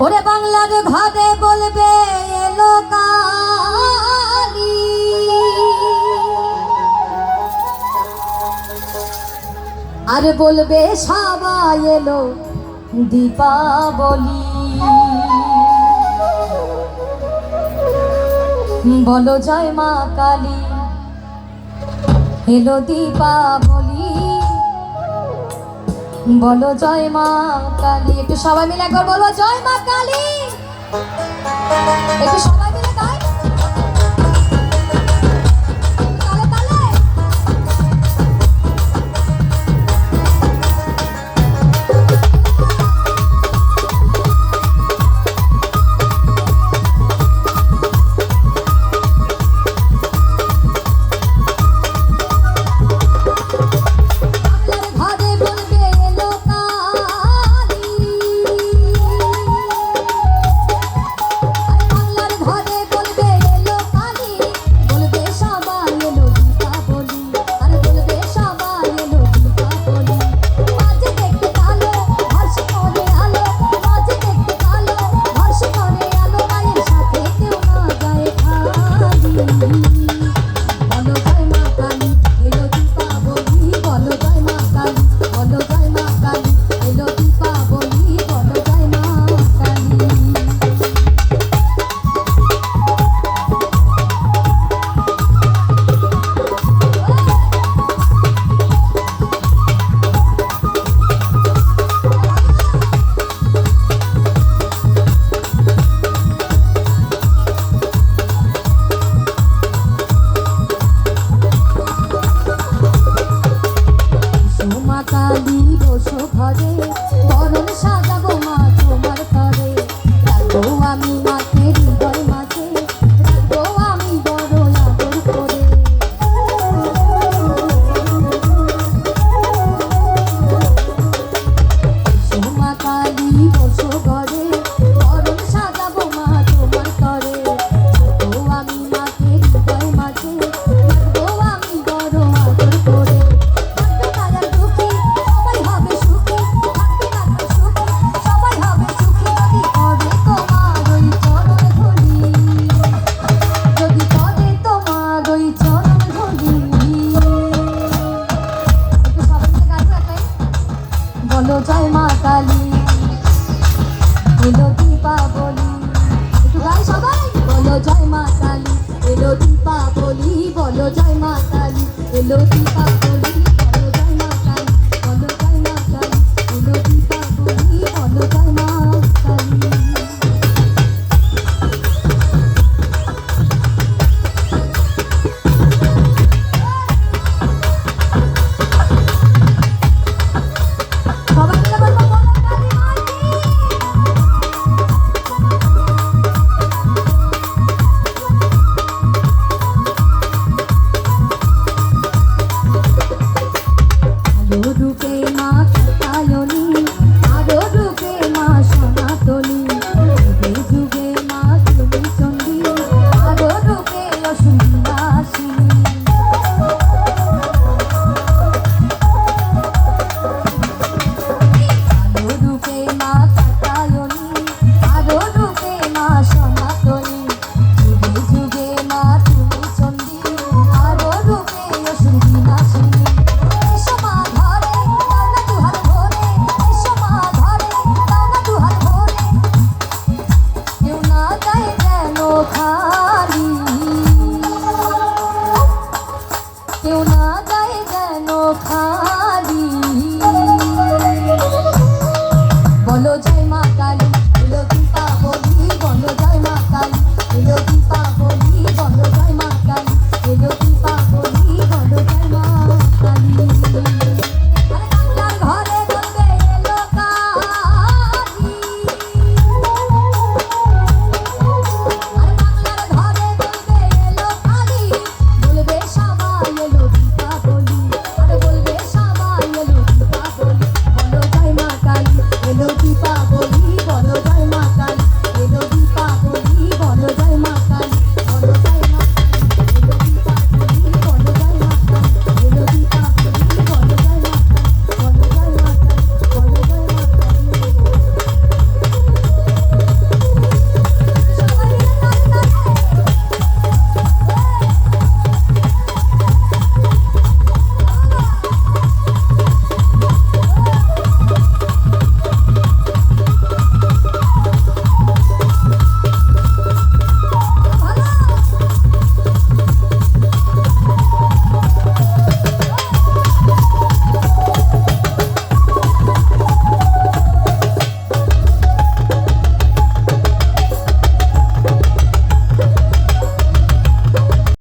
ওরে বাংলার ঘরে বলবে এলো আর বলবে, সবাই এলো দীপাবলি। বলো জয় মা কালী। এলো দীপাবলি। বলো জয় মা কালী। একটু সবাই মিলে একবার বলো জয় মা কালী। একটু সবাই Đôi.